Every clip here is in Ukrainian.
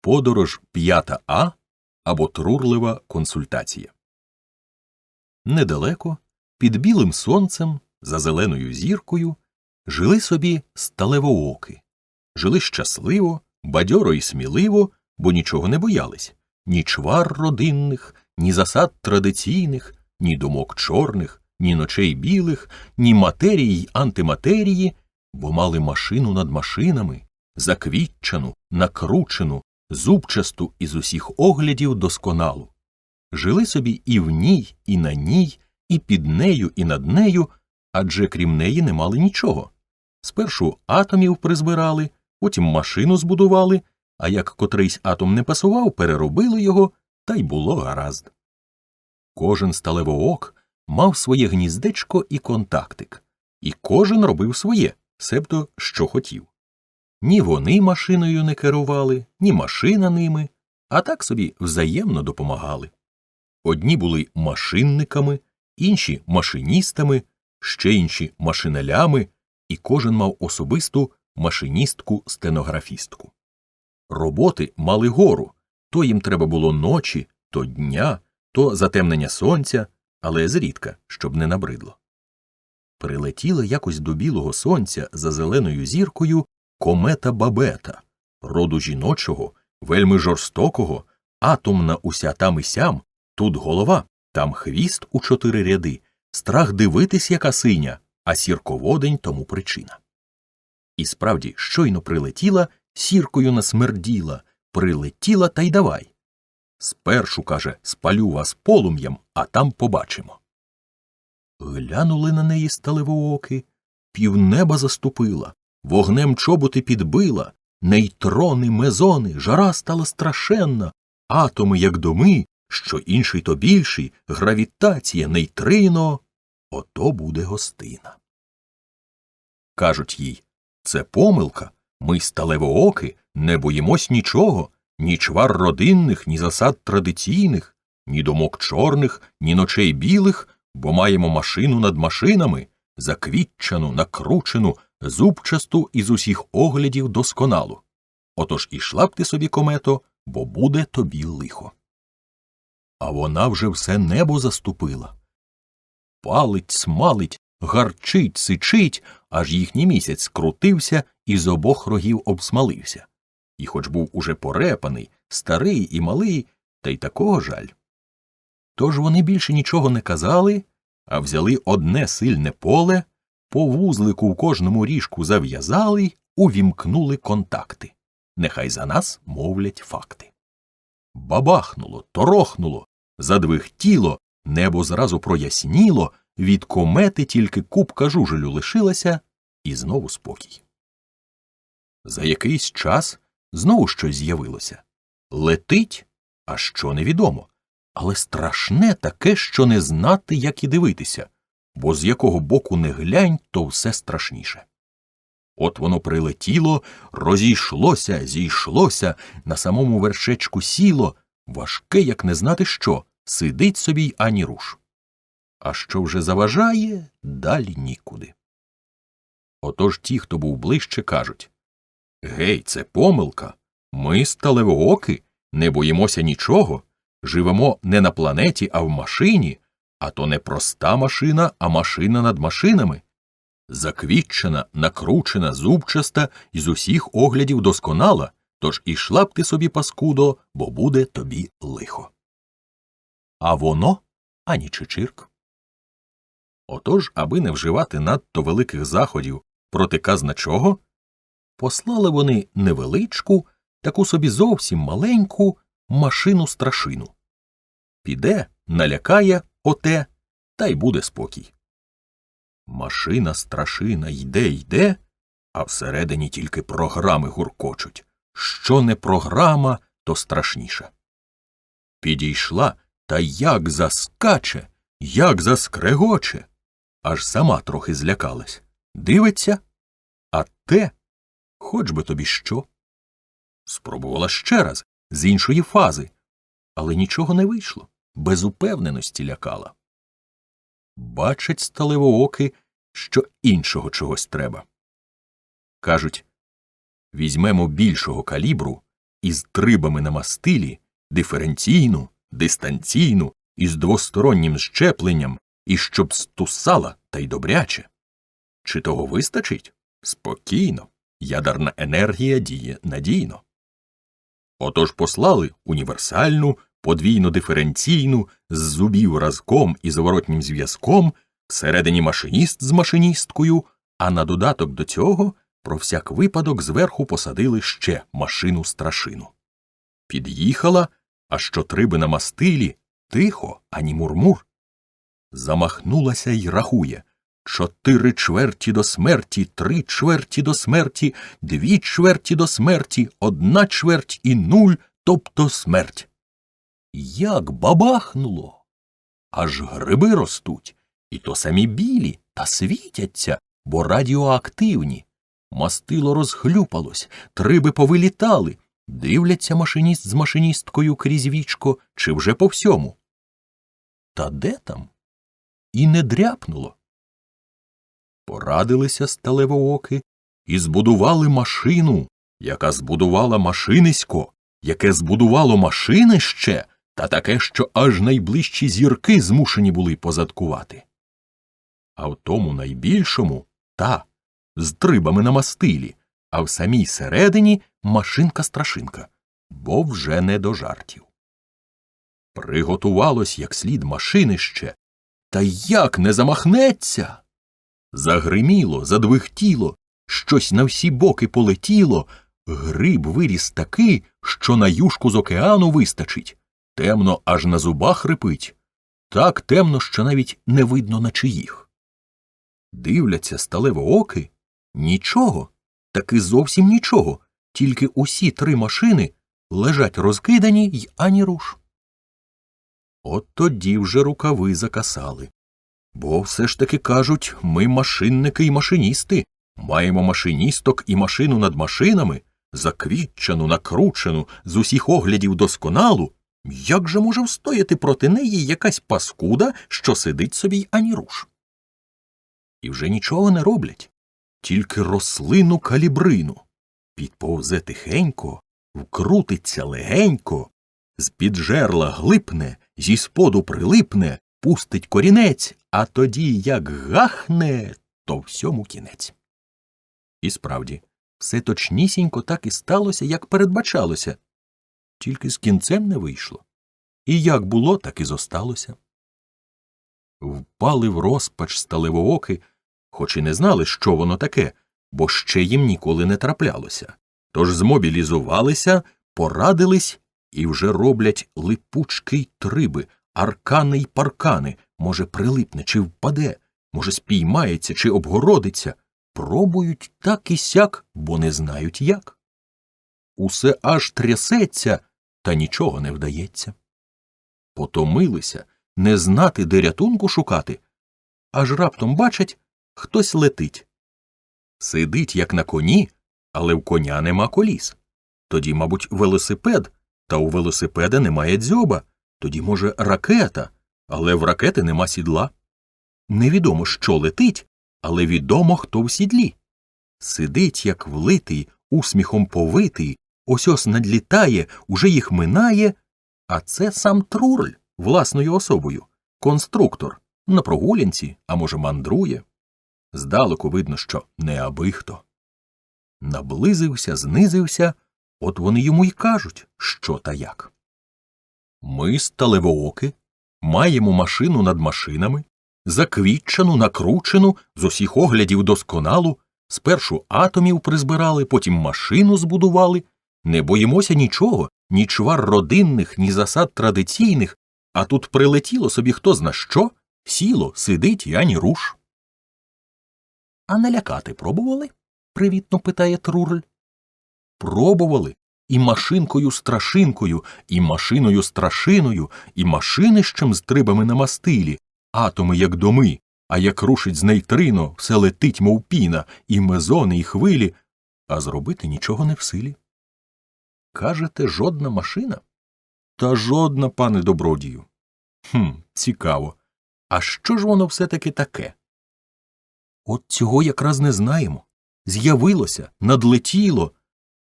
Подорож 5 А або трурлива консультація. Недалеко, під білим сонцем, за зеленою зіркою, жили собі сталевооки. Жили щасливо, бадьоро і сміливо, бо нічого не боялись ні чвар родинних, ні засад традиційних, ні думок чорних, ні ночей білих, ні матерії й антиматерії, бо мали машину над машинами, заквітчану, накручену, зубчасту із усіх оглядів досконалу. Жили собі і в ній, і на ній, і під нею, і над нею, адже крім неї не мали нічого. Спершу атомів призбирали, потім машину збудували, а як котрийсь атом не пасував, переробили його, та й було гаразд. Кожен сталевоок мав своє гніздечко і контактик, і кожен робив своє, себто що хотів. Ні вони машиною не керували, ні машина ними, а так собі взаємно допомагали. Одні були машинниками, інші машиністами, ще інші машинелями, і кожен мав особисту машиністку стенографістку. Роботи мали гору то їм треба було ночі, то дня, то затемнення сонця, але зрідка, щоб не набридло. Прилетіла якось до білого сонця за зеленою зіркою комета бабета, роду жіночого, вельми жорстокого, атомна уся там і сям, тут голова, там хвіст у чотири ряди, страх дивитись, яка синя, а сірководень тому причина. І справді, щойно прилетіла, сіркою насмерділа, прилетіла та й давай. Спершу, каже, спалю вас полум'ям, а там побачимо. Глянули на неї сталевооки, півнеба заступила, вогнем чоботи підбила, нейтрони, мезони, жара стала страшенна, атоми, як доми, що інший то більший, гравітація, нейтрино, ото буде гостина. Кажуть їй це помилка, ми сталевооки не боїмось нічого, ні чвар родинних, ні засад традиційних, ні думок чорних, ні ночей білих, бо маємо машину над машинами, заквітчану, накручену, зубчасту із усіх оглядів досконалу. Отож ішла б ти собі, комето, бо буде тобі лихо. А вона вже все небо заступила. Палить, смалить, гарчить, сичить, аж їхній місяць скрутився і з обох рогів обсмалився. І хоч був уже порепаний, старий і малий, та й такого жаль. Тож вони більше нічого не казали, а взяли одне сильне поле, по вузлику в кожному ріжку зав'язали й увімкнули контакти. Нехай за нас мовлять факти. Бабахнуло, торохнуло, задвихтіло, небо зразу проясніло, від комети тільки купка жужелю лишилася, і знову спокій. За якийсь час знову щось з'явилося. Летить, а що невідомо, але страшне таке, що не знати, як і дивитися, бо з якого боку не глянь, то все страшніше. От воно прилетіло, розійшлося, зійшлося, на самому вершечку сіло, важке, як не знати що, сидить собі й ані руш. А що вже заважає, далі нікуди. Отож ті, хто був ближче, кажуть Гей, це помилка. Ми сталевооки, не боїмося нічого, живемо не на планеті, а в машині, а то не проста машина, а машина над машинами. Заквітчена, накручена, зубчаста і з усіх оглядів досконала, тож ішла б ти собі, паскудо, бо буде тобі лихо. А воно ані чичирк. Отож, аби не вживати надто великих заходів проти казна чого, послали вони невеличку, таку собі зовсім маленьку машину страшину. Піде, налякає оте, та й буде спокій. Машина страшина йде, йде, а всередині тільки програми гуркочуть. Що не програма, то страшніше. Підійшла та як заскаче, як заскрегоче, аж сама трохи злякалась. Дивиться, а те, хоч би тобі що. Спробувала ще раз, з іншої фази, але нічого не вийшло, без упевненості лякала. Бачать сталевооки, що іншого чогось треба. Кажуть візьмемо більшого калібру, із трибами на мастилі, диференційну, дистанційну, із двостороннім щепленням, і щоб стусала та й добряче. Чи того вистачить? Спокійно. Ядерна енергія діє надійно. Отож послали універсальну, подвійно диференційну, з зубів разком і зворотнім зв'язком, всередині машиніст з машиністкою, а на додаток до цього про всяк випадок зверху посадили ще машину страшину. Під'їхала, а що триби на мастилі тихо, ані мурмур. Замахнулася й рахує чотири чверті до смерті, три чверті до смерті, дві чверті до смерті, одна чверть і нуль, тобто смерть. Як бабахнуло. Аж гриби ростуть, і то самі білі, та світяться, бо радіоактивні. Мастило розхлюпалось, триби повилітали. Дивляться машиніст з машиністкою крізь вічко, чи вже по всьому. Та де там? І не дряпнуло. Порадилися сталевооки і збудували машину, яка збудувала машинисько, яке збудувало машинище, та таке, що аж найближчі зірки змушені були позадкувати. А в тому найбільшому та з трибами на мастилі, а в самій середині машинка страшинка, бо вже не до жартів. Приготувалось як слід машинище, та як не замахнеться. Загриміло, задвихтіло, щось на всі боки полетіло, гриб виріс такий, що на юшку з океану вистачить, темно аж на зубах рипить, так темно, що навіть не видно на чиїх. Дивляться сталево оки нічого, таки зовсім нічого, тільки усі три машини лежать розкидані й ані руш. От тоді вже рукави закасали. Бо все ж таки кажуть, ми машинники і машиністи, маємо машиністок і машину над машинами, заквітчену, накручену, з усіх оглядів досконалу. Як же може встояти проти неї якась паскуда, що сидить собі ані руш? І вже нічого не роблять, тільки рослину калібрину. Підповзе тихенько, вкрутиться легенько, з-під жерла глипне, зі споду прилипне, пустить корінець, а тоді як гахне, то всьому кінець. І справді, все точнісінько так і сталося, як передбачалося, тільки з кінцем не вийшло. І як було, так і зосталося. Впали в розпач сталевооки, хоч і не знали, що воно таке, бо ще їм ніколи не траплялося. Тож змобілізувалися, порадились і вже роблять липучки й триби, аркани й паркани, може, прилипне чи впаде, може, спіймається чи обгородиться, пробують так і сяк, бо не знають як. Усе аж трясеться, та нічого не вдається. Потомилися не знати, де рятунку шукати, аж раптом бачать, хтось летить. Сидить, як на коні, але в коня нема коліс. Тоді, мабуть, велосипед, та у велосипеда немає дзьоба, тоді, може, ракета, але в ракети нема сідла. Невідомо, що летить, але відомо, хто в сідлі. Сидить, як влитий, усміхом повитий, ось ось надлітає, уже їх минає, а це сам Труль власною особою, конструктор, на прогулянці, а може, мандрує. Здалеку видно, що не аби хто. Наблизився, знизився, от вони йому й кажуть, що та як. Ми, сталевооки, маємо машину над машинами, заквітчену, накручену, з усіх оглядів досконалу, спершу атомів призбирали, потім машину збудували, не боїмося нічого, ні чвар родинних, ні засад традиційних, а тут прилетіло собі хто зна що, сіло, сидить і ані руш. А налякати пробували? привітно питає Трурль. Пробували, і машинкою страшинкою, і машиною страшиною, і машинищем з трибами на мастилі, атоми, як доми, а як рушить з нейтрино, все летить, мов піна, і мезони, і хвилі, а зробити нічого не в силі. Кажете, жодна машина? Та жодна, пане добродію. Хм, цікаво. А що ж воно все таки таке? От цього якраз не знаємо. З'явилося, надлетіло,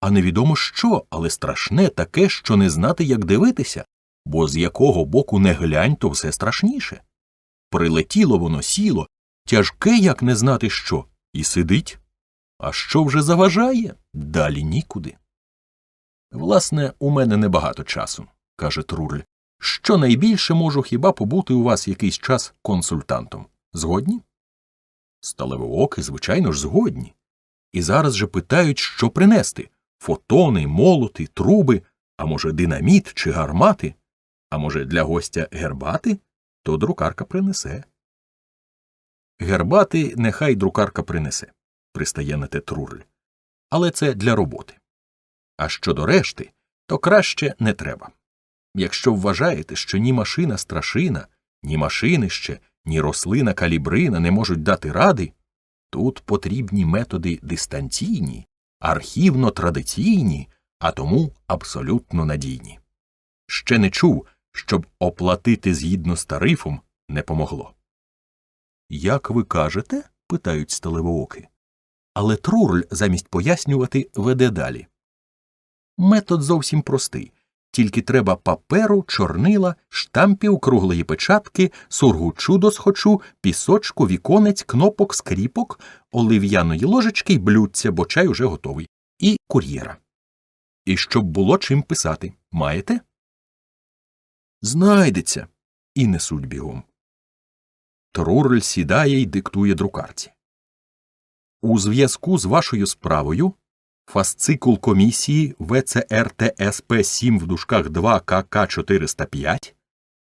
а невідомо що, але страшне таке, що не знати, як дивитися, бо з якого боку не глянь, то все страшніше. Прилетіло воно сіло, тяжке, як не знати що, і сидить. А що вже заважає? Далі нікуди. Власне, у мене небагато часу, каже Трурль. Що найбільше можу хіба побути у вас якийсь час консультантом. Згодні? Сталевооки, звичайно ж, згодні. І зараз же питають, що принести фотони, молоти, труби, а може, динаміт чи гармати, а може, для гостя гербати, то друкарка принесе. Гербати нехай друкарка принесе, пристає на те Трурль. Але це для роботи. А щодо решти, то краще не треба. Якщо вважаєте, що ні машина страшина, ні машинище, ні рослина калібрина не можуть дати ради, тут потрібні методи дистанційні, архівно традиційні, а тому абсолютно надійні. Ще не чув, щоб оплатити згідно з тарифом не помогло. Як ви кажете? питають сталевооки. Але Трурль замість пояснювати веде далі. Метод зовсім простий. Тільки треба паперу, чорнила, штампів, круглої печатки, сургучу до схочу, пісочку, віконець, кнопок, скріпок, олив'яної ложечки й блюдця, бо чай уже готовий, і кур'єра. І щоб було чим писати. Маєте? Знайдеться. І несуть бігом. Трурль сідає й диктує друкарці. У зв'язку з вашою справою фасцикул комісії ВЦРТСП 7 в дужках 2 КК 405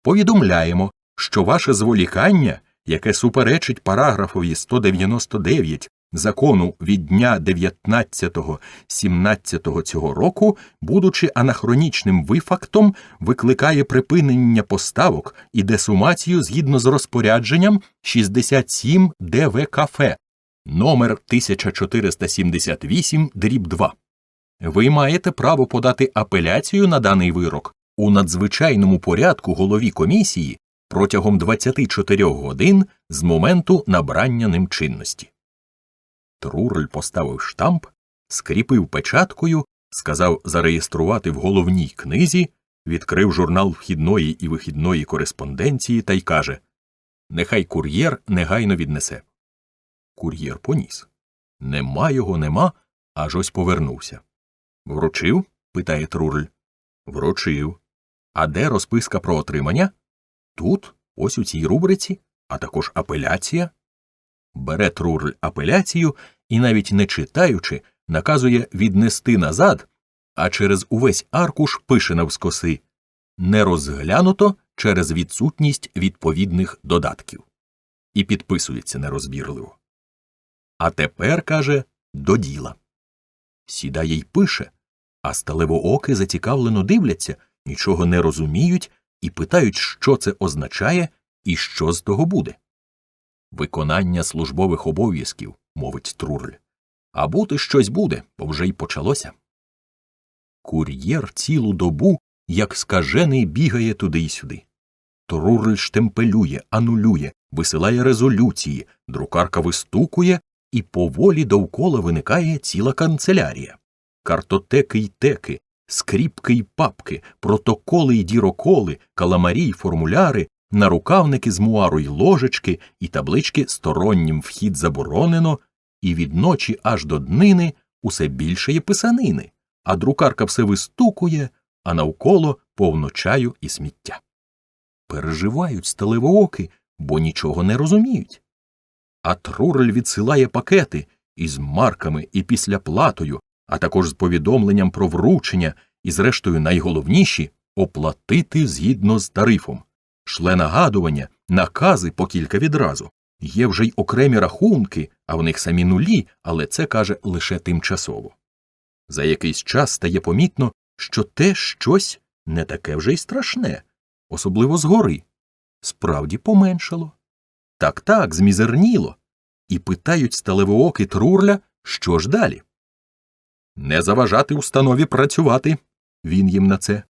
повідомляємо, що ваше зволікання, яке суперечить параграфові 199 закону від дня 19.17 цього року, будучи анахронічним вифактом, викликає припинення поставок і десумацію згідно з розпорядженням 67 ДВКФ номер 1478 дріб 2. Ви маєте право подати апеляцію на даний вирок у надзвичайному порядку голові комісії протягом 24 годин з моменту набрання ним чинності. Трурль поставив штамп, скріпив печаткою, сказав зареєструвати в головній книзі, відкрив журнал вхідної і вихідної кореспонденції та й каже Нехай кур'єр негайно віднесе. Кур'єр поніс. Нема його, нема, аж ось повернувся. Вручив? питає Трурль. Вручив. А де розписка про отримання? Тут, ось у цій рубриці, а також апеляція. Бере Трурль апеляцію і, навіть не читаючи, наказує віднести назад, а через увесь аркуш пише навскоси не розглянуто через відсутність відповідних додатків. І підписується нерозбірливо. А тепер, каже, до діла. Сідає й пише, а сталевооки зацікавлено дивляться, нічого не розуміють і питають, що це означає і що з того буде. Виконання службових обов'язків, мовить Трурль. А бути щось буде, бо вже й почалося. Кур'єр цілу добу, як скажений, бігає туди й сюди. Трурль штемпелює, анулює, висилає резолюції, друкарка вистукує, і поволі довкола виникає ціла канцелярія. Картотеки й теки, скріпки й папки, протоколи й діроколи, каламарі й формуляри, нарукавники з муару й ложечки, і таблички стороннім вхід заборонено, і від ночі аж до днини усе більше є писанини, а друкарка все вистукує, а навколо повно чаю і сміття. Переживають сталевооки, бо нічого не розуміють. А Трурль відсилає пакети із марками і післяплатою, а також з повідомленням про вручення і, зрештою, найголовніші оплатити згідно з тарифом. Шле нагадування, накази по кілька відразу. Є вже й окремі рахунки, а в них самі нулі, але це каже лише тимчасово. За якийсь час стає помітно, що те щось не таке вже й страшне, особливо згори. Справді поменшало. Так так, змізерніло. І питають сталевооки Трурля, що ж далі. Не заважати установі працювати, він їм на це.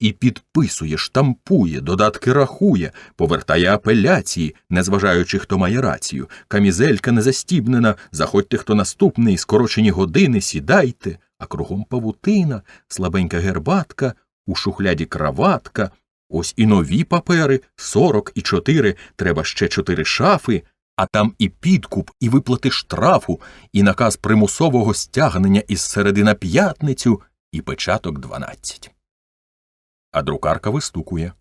І підписує, штампує, додатки рахує, повертає апеляції, незважаючи, хто має рацію. Камізелька не застібнена, заходьте, хто наступний, скорочені години, сідайте, а кругом павутина, слабенька гербатка, у шухляді краватка, ось і нові папери, сорок і чотири, треба ще чотири шафи, а там і підкуп, і виплати штрафу, і наказ примусового стягнення із середи на п'ятницю, і печаток дванадцять. А друкарка вистукує.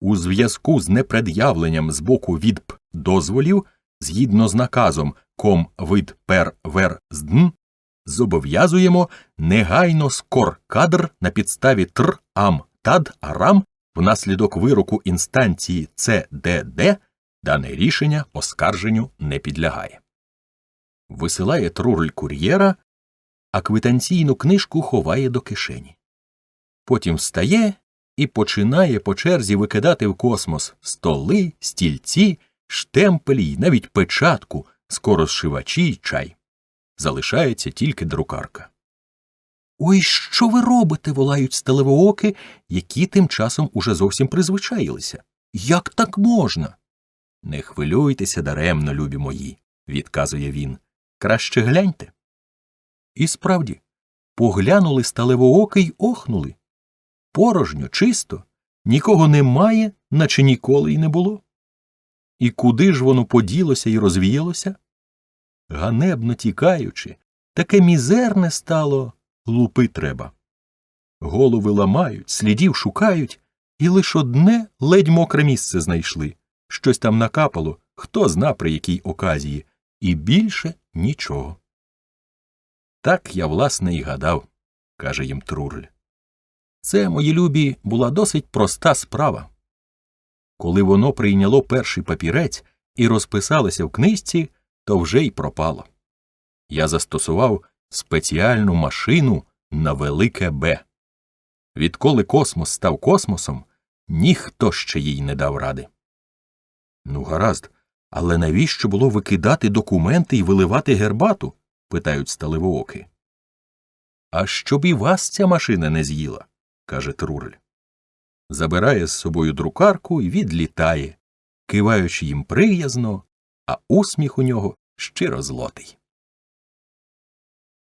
У зв'язку з непред'явленням з боку відп дозволів, згідно з наказом ком вид пер вер здн, зобов'язуємо негайно скор кадр на підставі тр ам тад арам внаслідок вироку інстанції ЦДД дане рішення оскарженню не підлягає. Висилає трурль кур'єра, а квитанційну книжку ховає до кишені. Потім встає і починає по черзі викидати в космос столи, стільці, штемпелі й навіть печатку, скоро зшивачі й чай. Залишається тільки друкарка. Ой, що ви робите? волають сталевооки, які тим часом уже зовсім призвичаїлися. Як так можна? Не хвилюйтеся даремно, любі мої, відказує він. Краще гляньте. І справді, поглянули сталевооки й охнули. Порожньо, чисто, нікого немає, наче ніколи й не було. І куди ж воно поділося і розвіялося? Ганебно тікаючи, таке мізерне стало лупи треба. Голови ламають, слідів шукають, і лиш одне ледь мокре місце знайшли. Щось там накапало, хто зна при якій оказії, і більше нічого. Так я, власне, і гадав, каже їм Трурль. Це, мої любі, була досить проста справа. Коли воно прийняло перший папірець і розписалося в книжці, то вже й пропало. Я застосував спеціальну машину на велике Б. Відколи космос став космосом, ніхто ще їй не дав ради. Ну, гаразд, але навіщо було викидати документи і виливати гербату? питають сталевооки. А щоб і вас ця машина не з'їла, каже Трурль. Забирає з собою друкарку і відлітає, киваючи їм приязно, а усміх у нього щиро злотий.